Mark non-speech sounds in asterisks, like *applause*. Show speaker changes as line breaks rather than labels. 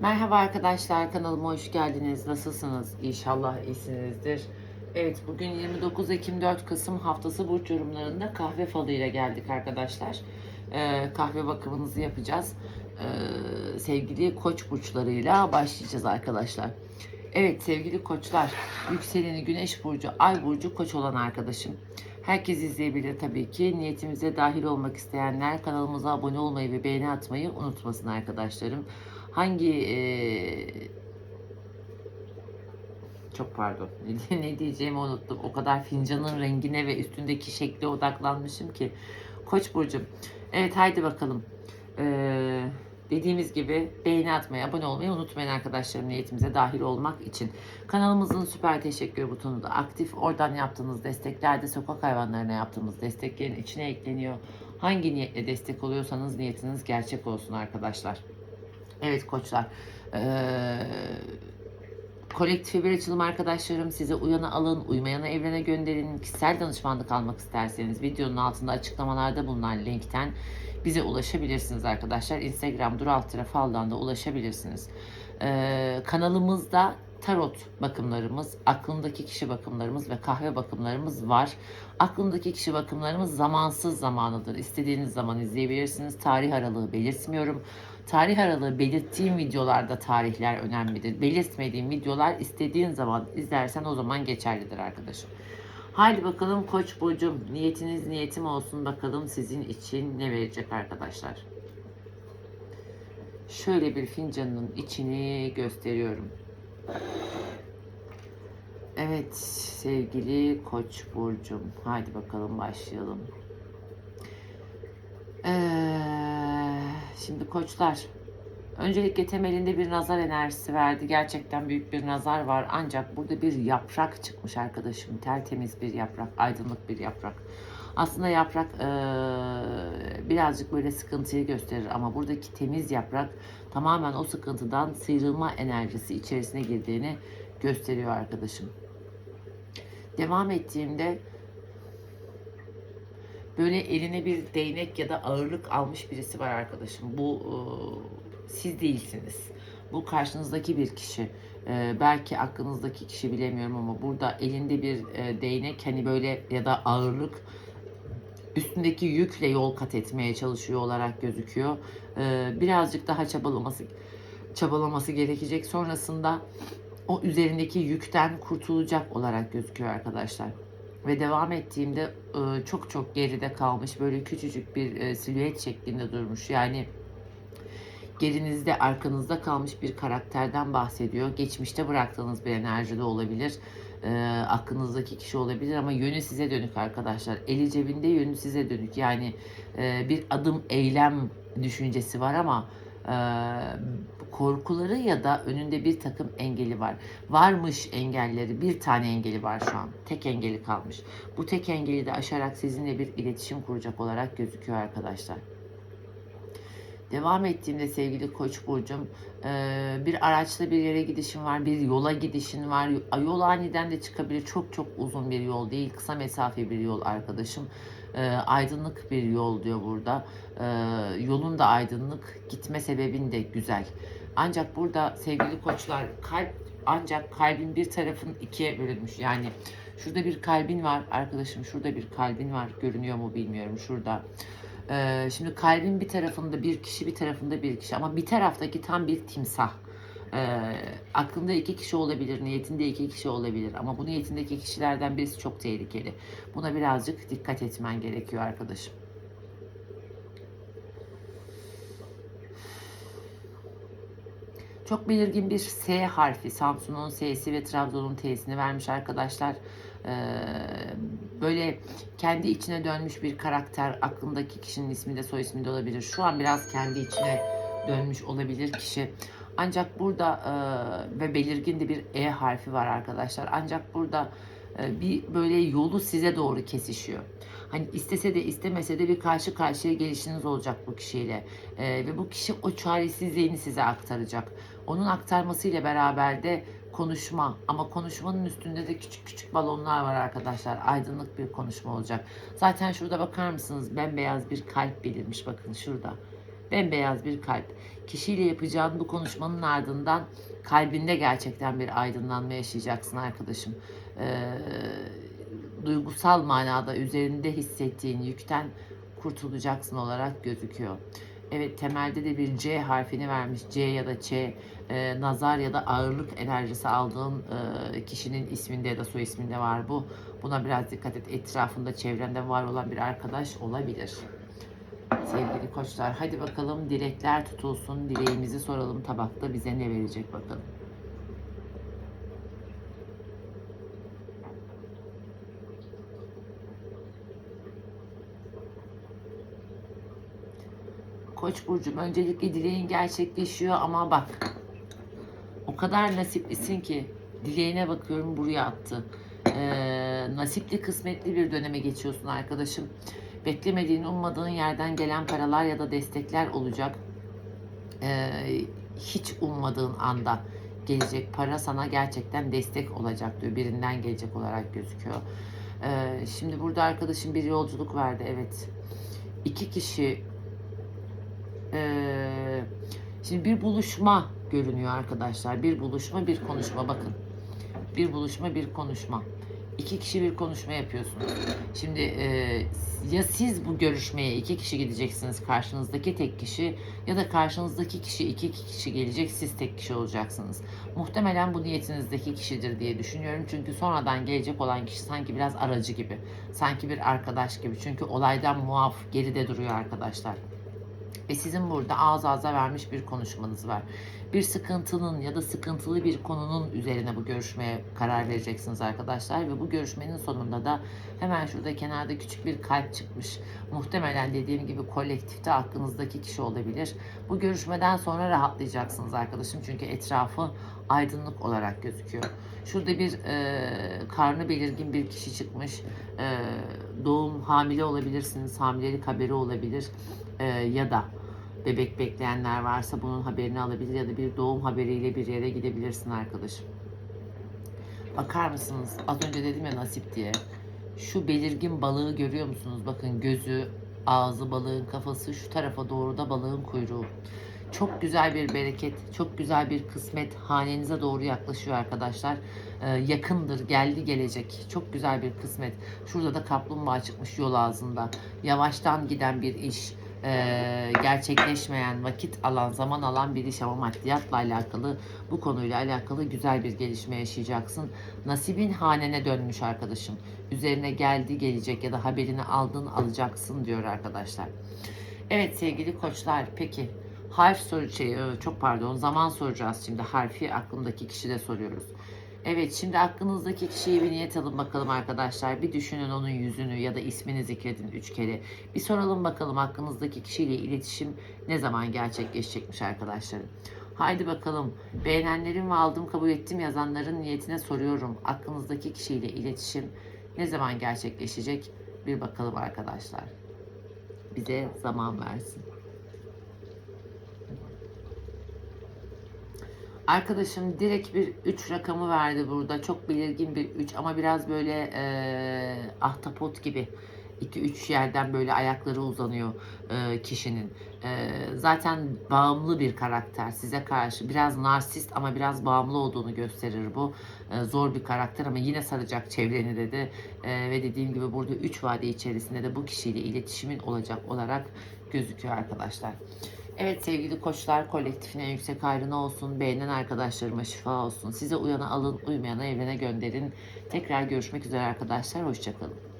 Merhaba arkadaşlar kanalıma hoş geldiniz. Nasılsınız? İnşallah iyisinizdir. Evet bugün 29 Ekim 4 Kasım haftası burç yorumlarında kahve falıyla geldik arkadaşlar. Ee, kahve bakımınızı yapacağız. Ee, sevgili koç burçlarıyla başlayacağız arkadaşlar. Evet sevgili koçlar, yükseleni güneş burcu, ay burcu koç olan arkadaşım. Herkes izleyebilir tabii ki. Niyetimize dahil olmak isteyenler kanalımıza abone olmayı ve beğeni atmayı unutmasın arkadaşlarım. Hangi eee, çok pardon *laughs* ne, diyeceğimi unuttum. O kadar fincanın rengine ve üstündeki şekle odaklanmışım ki. Koç burcum. Evet haydi bakalım. Eee, dediğimiz gibi beğeni atmayı, abone olmayı unutmayın arkadaşlarım niyetimize dahil olmak için. Kanalımızın süper teşekkür butonu da aktif. Oradan yaptığınız desteklerde sokak hayvanlarına yaptığımız desteklerin içine ekleniyor. Hangi niyetle destek oluyorsanız niyetiniz gerçek olsun arkadaşlar. Evet koçlar. Ee, kolektif bir açılım arkadaşlarım size uyanı alın, uymayanı evrene gönderin. Kişisel danışmanlık almak isterseniz videonun altında açıklamalarda bulunan linkten bize ulaşabilirsiniz arkadaşlar. Instagram dur alt tarafı aldan da ulaşabilirsiniz. Ee, kanalımızda tarot bakımlarımız, aklındaki kişi bakımlarımız ve kahve bakımlarımız var. Aklındaki kişi bakımlarımız zamansız zamanıdır. İstediğiniz zaman izleyebilirsiniz. Tarih aralığı belirtmiyorum. Tarih aralığı belirttiğim videolarda tarihler önemlidir. Belirtmediğim videolar istediğin zaman izlersen o zaman geçerlidir arkadaşım. Haydi bakalım Koç burcum niyetiniz niyetim olsun bakalım sizin için ne verecek arkadaşlar. Şöyle bir fincanın içini gösteriyorum. Evet sevgili Koç burcum haydi bakalım başlayalım. Ee, şimdi koçlar öncelikle temelinde bir nazar enerjisi verdi. Gerçekten büyük bir nazar var. Ancak burada bir yaprak çıkmış arkadaşım. Tertemiz bir yaprak, aydınlık bir yaprak. Aslında yaprak ee, birazcık böyle sıkıntıyı gösterir ama buradaki temiz yaprak tamamen o sıkıntıdan sıyrılma enerjisi içerisine girdiğini gösteriyor arkadaşım. Devam ettiğimde böyle eline bir değnek ya da ağırlık almış birisi var arkadaşım. Bu e, siz değilsiniz. Bu karşınızdaki bir kişi. E, belki aklınızdaki kişi bilemiyorum ama burada elinde bir e, değnek hani böyle ya da ağırlık üstündeki yükle yol kat etmeye çalışıyor olarak gözüküyor. E, birazcık daha çabalaması çabalaması gerekecek. Sonrasında o üzerindeki yükten kurtulacak olarak gözüküyor arkadaşlar ve devam ettiğimde e, çok çok geride kalmış böyle küçücük bir e, silüet şeklinde durmuş. Yani gerinizde arkanızda kalmış bir karakterden bahsediyor. Geçmişte bıraktığınız bir enerji de olabilir. E, aklınızdaki kişi olabilir ama yönü size dönük arkadaşlar. Eli cebinde yönü size dönük. Yani e, bir adım eylem düşüncesi var ama e, korkuları ya da önünde bir takım engeli var. Varmış engelleri bir tane engeli var şu an. Tek engeli kalmış. Bu tek engeli de aşarak sizinle bir iletişim kuracak olarak gözüküyor arkadaşlar. Devam ettiğimde sevgili Koç burcum e, bir araçla bir yere gidişin var, bir yola gidişin var. Yol aniden de çıkabilir. Çok çok uzun bir yol değil, kısa mesafe bir yol arkadaşım. E, aydınlık bir yol diyor burada. E, yolun da aydınlık, gitme sebebin de güzel. Ancak burada sevgili koçlar kalp ancak kalbin bir tarafın ikiye bölünmüş. Yani şurada bir kalbin var arkadaşım, şurada bir kalbin var. Görünüyor mu bilmiyorum şurada. Ee, şimdi kalbin bir tarafında bir kişi bir tarafında bir kişi ama bir taraftaki tam bir timsah. Ee, aklında iki kişi olabilir, niyetinde iki kişi olabilir ama bu niyetindeki kişilerden birisi çok tehlikeli. Buna birazcık dikkat etmen gerekiyor arkadaşım. Çok belirgin bir S harfi, Samsun'un S'si ve Trabzon'un T'sini vermiş arkadaşlar. Ee, böyle kendi içine dönmüş bir karakter, aklındaki kişinin ismi de soy ismi de olabilir. Şu an biraz kendi içine dönmüş olabilir kişi. Ancak burada e, ve belirgin de bir E harfi var arkadaşlar. Ancak burada e, bir böyle yolu size doğru kesişiyor. Hani istese de istemese de bir karşı karşıya gelişiniz olacak bu kişiyle. E, ve bu kişi o çaresizliğini size aktaracak. Onun aktarmasıyla beraber de konuşma ama konuşmanın üstünde de küçük küçük balonlar var arkadaşlar. Aydınlık bir konuşma olacak. Zaten şurada bakar mısınız bembeyaz bir kalp belirmiş bakın şurada. Bembeyaz bir kalp. Kişiyle yapacağın bu konuşmanın ardından kalbinde gerçekten bir aydınlanma yaşayacaksın arkadaşım. Ee, duygusal manada üzerinde hissettiğin yükten kurtulacaksın olarak gözüküyor. Evet temelde de bir C harfini vermiş. C ya da Ç e, nazar ya da ağırlık enerjisi aldığın e, kişinin isminde ya da soy isminde var bu. Buna biraz dikkat et. Etrafında çevrende var olan bir arkadaş olabilir. Sevgili koçlar hadi bakalım dilekler tutulsun. Dileğimizi soralım tabakta bize ne verecek bakalım. Koç burcum öncelikle dileğin gerçekleşiyor ama bak o kadar nasiplisin ki dileğine bakıyorum buraya attı. Ee, nasipli kısmetli bir döneme geçiyorsun arkadaşım. Beklemediğin ummadığın yerden gelen paralar ya da destekler olacak. Ee, hiç ummadığın anda gelecek para sana gerçekten destek olacak diyor. Birinden gelecek olarak gözüküyor. Ee, şimdi burada arkadaşım bir yolculuk verdi evet. İki kişi ee, şimdi bir buluşma görünüyor arkadaşlar. Bir buluşma, bir konuşma. Bakın. Bir buluşma, bir konuşma. İki kişi bir konuşma yapıyorsunuz. Şimdi e, ya siz bu görüşmeye iki kişi gideceksiniz karşınızdaki tek kişi ya da karşınızdaki kişi iki kişi gelecek siz tek kişi olacaksınız. Muhtemelen bu niyetinizdeki kişidir diye düşünüyorum. Çünkü sonradan gelecek olan kişi sanki biraz aracı gibi. Sanki bir arkadaş gibi. Çünkü olaydan muaf geride duruyor arkadaşlar ve sizin burada ağız ağza vermiş bir konuşmanız var. Bir sıkıntının ya da sıkıntılı bir konunun üzerine bu görüşmeye karar vereceksiniz arkadaşlar ve bu görüşmenin sonunda da hemen şurada kenarda küçük bir kalp çıkmış. Muhtemelen dediğim gibi kolektifte aklınızdaki kişi olabilir. Bu görüşmeden sonra rahatlayacaksınız arkadaşım çünkü etrafı aydınlık olarak gözüküyor. Şurada bir e, karnı belirgin bir kişi çıkmış. E, doğum hamile olabilirsiniz. Hamilelik haberi olabilir. E, ya da bebek bekleyenler varsa bunun haberini alabilir ya da bir doğum haberiyle bir yere gidebilirsin arkadaşım. Bakar mısınız? Az önce dedim ya nasip diye. Şu belirgin balığı görüyor musunuz? Bakın gözü, ağzı balığın kafası, şu tarafa doğru da balığın kuyruğu. Çok güzel bir bereket, çok güzel bir kısmet hanenize doğru yaklaşıyor arkadaşlar. Ee, yakındır, geldi gelecek. Çok güzel bir kısmet. Şurada da kaplumbağa çıkmış yol ağzında. Yavaştan giden bir iş e, gerçekleşmeyen, vakit alan, zaman alan bir iş ama maddiyatla alakalı, bu konuyla alakalı güzel bir gelişme yaşayacaksın. Nasibin hanene dönmüş arkadaşım. Üzerine geldi, gelecek ya da haberini aldın, alacaksın diyor arkadaşlar. Evet sevgili koçlar, peki harf soru şey, e, çok pardon, zaman soracağız şimdi. Harfi aklımdaki kişide soruyoruz. Evet şimdi aklınızdaki kişiyi bir niyet alın bakalım arkadaşlar. Bir düşünün onun yüzünü ya da ismini zikredin üç kere. Bir soralım bakalım aklınızdaki kişiyle iletişim ne zaman gerçekleşecekmiş arkadaşlarım. Haydi bakalım beğenenlerim ve aldım kabul ettim yazanların niyetine soruyorum. Aklınızdaki kişiyle iletişim ne zaman gerçekleşecek bir bakalım arkadaşlar. Bize zaman versin. Arkadaşım direkt bir 3 rakamı verdi burada. Çok belirgin bir 3 ama biraz böyle e, ahtapot gibi. 2-3 yerden böyle ayakları uzanıyor e, kişinin. E, zaten bağımlı bir karakter size karşı. Biraz narsist ama biraz bağımlı olduğunu gösterir bu. E, zor bir karakter ama yine saracak çevreni dedi. E, ve dediğim gibi burada 3 vade içerisinde de bu kişiyle iletişimin olacak olarak gözüküyor arkadaşlar. Evet sevgili koçlar kolektifine yüksek hayrına olsun. Beğenen arkadaşlarıma şifa olsun. Size uyana alın, uymayana evrene gönderin. Tekrar görüşmek üzere arkadaşlar. Hoşçakalın.